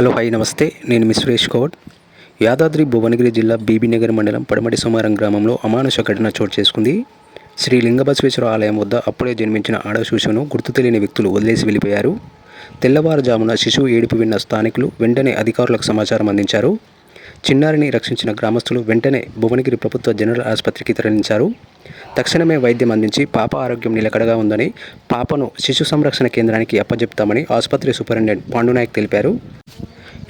Hello hi నమస్తే. నేను మీ సురేష్ కౌడ్ యాదాద్రి భువనగిరి జిల్లా బీబీనగర్ మండలం పడమటి సోమారం గ్రామంలో అమానుష ఘటన చోటు చేసుకుంది. శ్రీ లింగబసవేశ్వర ఆలయం వద్ద అప్పుడే జన్మించిన ఆడ శిశువును గుర్తు తెలియని వ్యక్తులు వదిలేసి వెళ్ళిపోయారు. తెల్లవారుజామున శిశువు ఏడుపు విన్న స్థానికులు వెంటనే అధికారులకు సమాచారం అందించారు. చిన్నారిని రక్షించిన గ్రామస్తులు వెంటనే భువనగిరి ప్రభుత్వ జనరల్ ఆసుపత్రికి తరలించారు. తక్షణమే వైద్యం అందించి పాప ఆరోగ్యం నిలకడగా ఉందని పాపను శిశు సంరక్షణ కేంద్రానికి అప్పజెప్తామని ఆసుపత్రి సూపరింటెండెంట్ పాండునాయక్ తెలిపారు.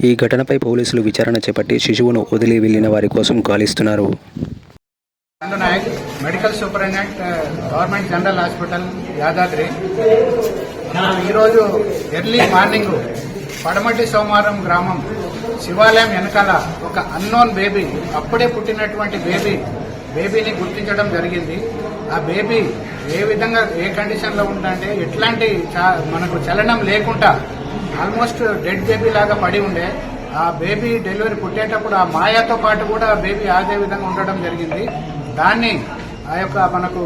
ఈ ఘటనపై పోలీసులు విచారణ చేపట్టి శిశువును వదిలి వెళ్ళిన వారి కోసం గాలిస్తున్నారు. Medical superintendent government general hospital Yadadri. ఈరోజు ఎర్లీ మార్నింగ్ పడమటి సోమవారం గ్రామం శివాలయం వెనకాల ఒక అన్నోన్ బేబీ అప్పుడే పుట్టినటువంటి బేబీ బేబీని గుర్తించడం జరిగింది. ఆ బేబీ ఏ విధంగా ఏ కండిషన్లో ఉందంటే ఎట్లాంటి మనకు చలనం లేకుండా ఆల్మోస్ట్ డెడ్ బేబీ లాగా పడి ఉండే. ఆ బేబీ డెలివరీ పుట్టేటప్పుడు ఆ మాయాతో పాటు కూడా ఆ బేబీ అదే విధంగా ఉండడం జరిగింది. దాన్ని ఆ యొక్క మనకు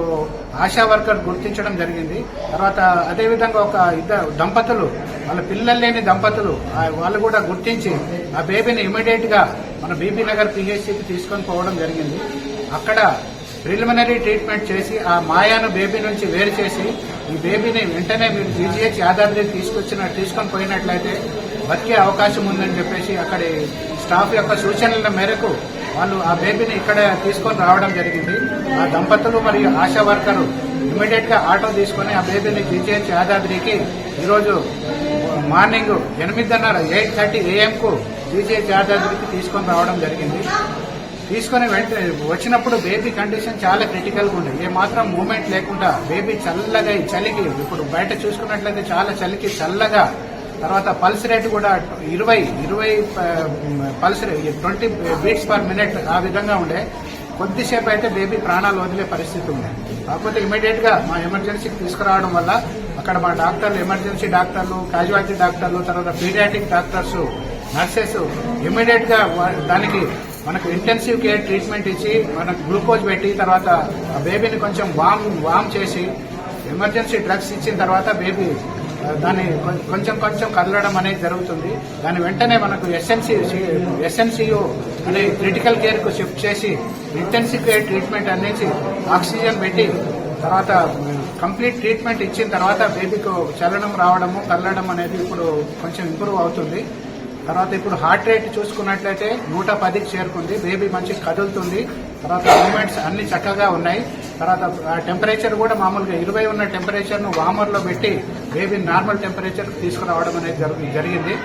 ఆశా వర్కర్ గుర్తించడం జరిగింది. తర్వాత అదేవిధంగా ఒక ఇద్దరు దంపతులు వాళ్ళ పిల్లలు లేని దంపతులు ఆ వాళ్ళు కూడా గుర్తించి ఆ బేబీని ఇమీడియట్గా మన బీబీ నగర్ పిహెచ్సికి తీసుకొని పోవడం జరిగింది. అక్కడ ప్రిలిమినరీ ట్రీట్మెంట్ చేసి ఆ మాయాను బేబీ నుంచి వేరు చేసి ఈ బేబీని వెంటనే మీరు జీజీహెచ్ యాదాద్రికి తీసుకొచ్చిన తీసుకొని పోయినట్లయితే బతికే అవకాశం ఉందని చెప్పేసి అక్కడి స్టాఫ్ యొక్క సూచనల మేరకు వాళ్ళు ఆ బేబీని ఇక్కడ తీసుకొని రావడం జరిగింది. ఆ దంపతులు మరియు ఆశా వర్కరు ఇమీడియట్గా ఆటో తీసుకొని ఆ బేబీని జీజీహెచ్ యాదాద్రికి ఈరోజు మార్నింగ్ ఎనిమిదిన్నర ఎయిట్ థర్టీ ఏఎంకు జీజీహెచ్ యాదాద్రికి తీసుకొని రావడం జరిగింది. తీసుకొని వెంటనే వచ్చినప్పుడు బేబీ కండిషన్ చాలా క్రిటికల్గా ఉంది ఏ మాత్రం మూమెంట్ లేకుండా బేబీ చల్లగా ఈ చలికి ఇప్పుడు బయట చూసుకున్నట్లయితే చాలా చలికి చల్లగా తర్వాత పల్స్ రేట్ కూడా ఇరవై ఇరవై pulse twenty beats per minute ఆ విధంగా ఉండే. కొద్దిసేపు అయితే బేబీ ప్రాణాలు వదిలే పరిస్థితి ఉంది కాకపోతే ఇమీడియట్గా మా ఎమర్జెన్సీకి తీసుకురావడం వల్ల అక్కడ మా డాక్టర్లు ఎమర్జెన్సీ డాక్టర్లు క్యాజువాలిటీ డాక్టర్లు తర్వాత పీడియాటిక్ డాక్టర్స్ నర్సెస్ ఇమీడియట్గా దానికి మనకు ఇంటెన్సివ్ కేర్ ట్రీట్మెంట్ ఇచ్చి మనకు గ్లూకోజ్ పెట్టి తర్వాత ఆ బేబీని కొంచెం వామ్ వామ్ చేసి ఎమర్జెన్సీ డ్రగ్స్ ఇచ్చిన తర్వాత బేబీ దాన్ని కొంచెం కొంచెం కదలడం అనేది జరుగుతుంది. దాని వెంటనే మనకు ఎస్ఎన్సి ఎస్ఎన్సీయు అనే క్రిటికల్ కేర్కు షిఫ్ట్ చేసి ఇంటెన్సివ్ కేర్ ట్రీట్మెంట్ అనేది ఆక్సిజన్ పెట్టి తర్వాత కంప్లీట్ ట్రీట్మెంట్ ఇచ్చిన తర్వాత బేబీకు చలనం రావడము కదలడం అనేది ఇప్పుడు కొంచెం ఇంప్రూవ్ అవుతుంది. తర్వాత ఇప్పుడు హార్ట్ రేట్ చూసుకున్నట్లయితే నూట పదికి చేరుకుంది. బేబీ మంచి కదులుతుంది. తర్వాత మూమెంట్స్ అన్ని చక్కగా ఉన్నాయి. తర్వాత టెంపరేచర్ కూడా మామూలుగా ఇరవై ఉన్న టెంపరేచర్ను వామర్లో పెట్టి బేబీ నార్మల్ టెంపరేచర్ తీసుకురావడం అనేది జరిగింది.